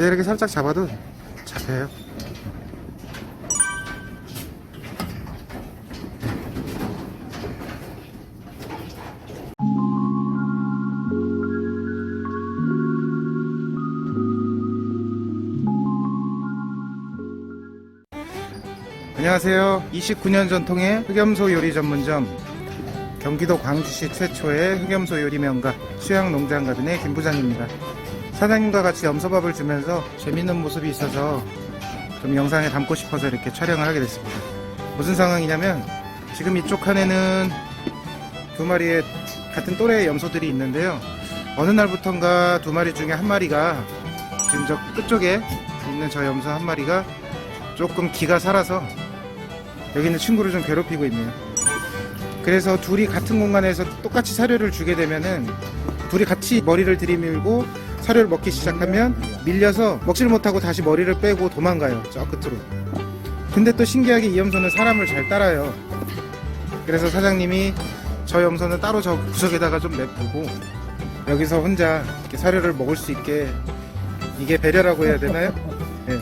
네, 이렇게 살짝 잡아도 잡혀요. 안녕하세요. 29년 전통의 흑염소 요리 전문점 경기도 광주시 최초의 흑염소 요리 명가 수양 농장 가든의 김 부장입니다. 사장님과 같이 염소밥을 주면서 재밌는 모습이 있어서 좀 영상에 담고 싶어서 이렇게 촬영을 하게 됐습니다. 무슨 상황이냐면 지금 이쪽 칸에는 두 마리의 같은 또래의 염소들이 있는데요. 어느 날부턴가 두 마리 중에 한 마리가 지금 저 끝쪽에 있는 저 염소 한 마리가 조금 기가 살아서 여기 있는 친구를 좀 괴롭히고 있네요. 그래서 둘이 같은 공간에서 똑같이 사료를 주게 되면은 둘이 같이 머리를 들이밀고 사료를 먹기 시작하면 밀려서 먹질 못하고 다시 머리를 빼고 도망가요. 저 끝으로. 근데 또 신기하게 이 염소는 사람을 잘 따라요. 그래서 사장님이 저 염소는 따로 저 구석에다가 좀 냅두고 여기서 혼자 이렇게 사료를 먹을 수 있게 이게 배려라고 해야 되나요? 네.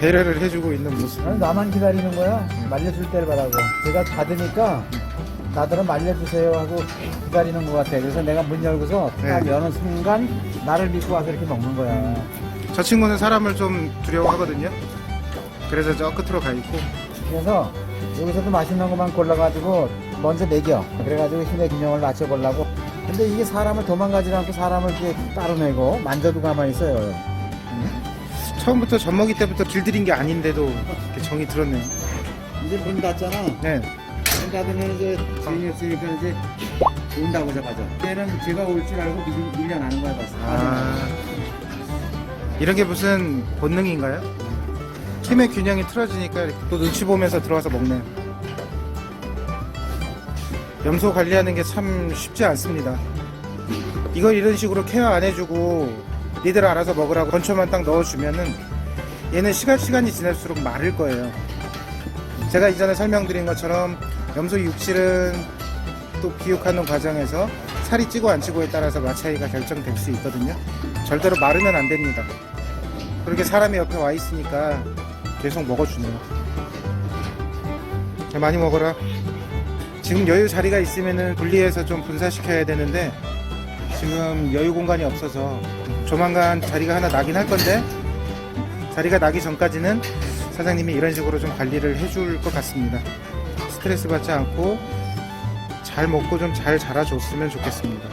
배려를 해주고 있는 모습. 아니, 나만 기다리는 거야. 말려줄 때를 바라고. 제가 받으니까 나더러 말려주세요 하고 기다리는 것 같아. 그래서 내가 문 열고서 딱 네. 여는 순간 나를 믿고 와서 이렇게 먹는 거야. 저 친구는 사람을 좀 두려워하거든요. 그래서 저 끝으로 가 있고 그래서 여기서도 맛있는 것만 골라가지고 먼저 먹여. 그래가지고 힘의 균형을 맞춰보려고. 근데 이게 사람을 도망가지 않고 사람을 이렇게 따로내고 만져도 가만히 있어요. 처음부터 젖먹이 때부터 길들인 게 아닌데도 이렇게 정이 들었네요. 이제 문 닫잖아. 네. 문 닫으면 이제 주인이 없으니까 이제 온다고 잡아줘. 얘는 제가 올 줄 알고 밀, 밀려나는 거야, 벌써. 아 이런 게 무슨 본능인가요? 힘의 균형이 틀어지니까 또 눈치 보면서 들어와서 먹네요. 염소 관리하는 게 참 쉽지 않습니다. 이걸 이런 식으로 케어 안 해주고 니들 알아서 먹으라고 건초만 딱 넣어주면은 얘는 시간 시간이 지날수록 마를 거예요. 제가 이전에 설명드린 것처럼 염소 육질은 또 비육하는 과정에서 살이 찌고 안 찌고에 따라서 맛 차이가 결정될 수 있거든요. 절대로 마르면 안 됩니다. 그렇게 사람이 옆에 와 있으니까 계속 먹어주네요. 자, 많이 먹어라. 지금 여유 자리가 있으면은 분리해서 좀 분사시켜야 되는데 지금 여유 공간이 없어서 조만간 자리가 하나 나긴 할 건데 자리가 나기 전까지는 사장님이 이런 식으로 좀 관리를 해줄 것 같습니다. 스트레스 받지 않고 잘 먹고 좀 잘 자라줬으면 좋겠습니다.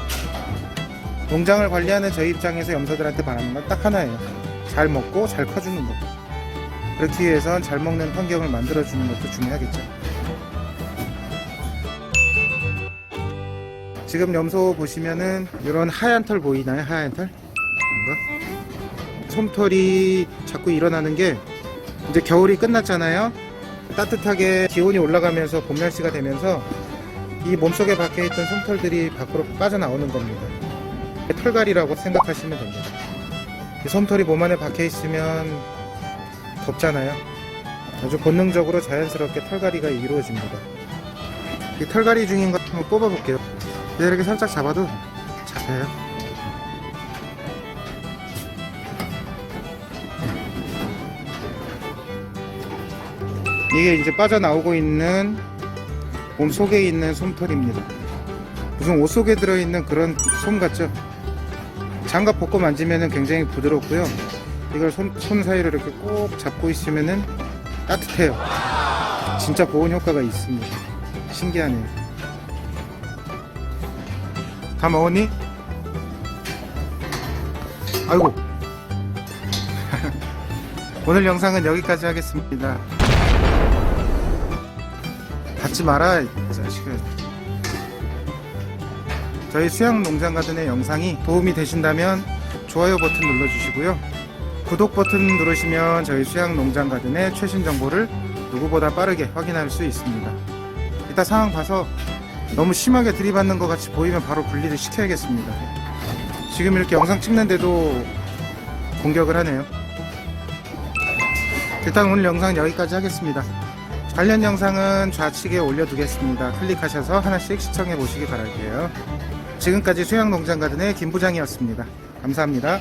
농장을 관리하는 저희 입장에서 염소들한테 바라는 건 딱 하나예요. 잘 먹고 잘 커주는 것. 그렇기 위해선 잘 먹는 환경을 만들어주는 것도 중요하겠죠. 지금 염소 보시면은 이런 하얀 털 보이나요? 하얀 털? 뭔가? 솜털이 자꾸 일어나는 게 이제 겨울이 끝났잖아요. 따뜻하게 기온이 올라가면서 봄 날씨가 되면서 이 몸속에 박혀 있던 솜털들이 밖으로 빠져나오는 겁니다. 털갈이라고 생각하시면 됩니다. 이 솜털이 몸 안에 박혀 있으면 덥잖아요. 아주 본능적으로 자연스럽게 털갈이가 이루어집니다. 이 털갈이 중인 것 한번 뽑아볼게요. 네, 이렇게 살짝 잡아도 잡혀요. 이게 이제 빠져나오고 있는 몸 속에 있는 솜털입니다. 무슨 옷 속에 들어있는 그런 솜 같죠? 장갑 벗고 만지면 굉장히 부드럽고요. 이걸 손, 손 사이로 이렇게 꼭 잡고 있으면은 따뜻해요. 진짜 보온 효과가 있습니다. 신기하네요. 다 먹었니? 아이고. 오늘 영상은 여기까지 하겠습니다. 닫지 마라, 이 자식은. 저희 수양 농장 가든의 영상이 도움이 되신다면 좋아요 버튼 눌러주시고요. 구독 버튼 누르시면 저희 수양 농장 가든의 최신 정보를 누구보다 빠르게 확인할 수 있습니다. 이따 상황 봐서 너무 심하게 들이받는 것 같이 보이면 바로 분리를 시켜야겠습니다. 지금 이렇게 영상 찍는데도 공격을 하네요. 일단 오늘 영상 여기까지 하겠습니다. 관련 영상은 좌측에 올려두겠습니다. 클릭하셔서 하나씩 시청해 보시기 바랄게요. 지금까지 수양농장 가든의 김 부장이었습니다. 감사합니다.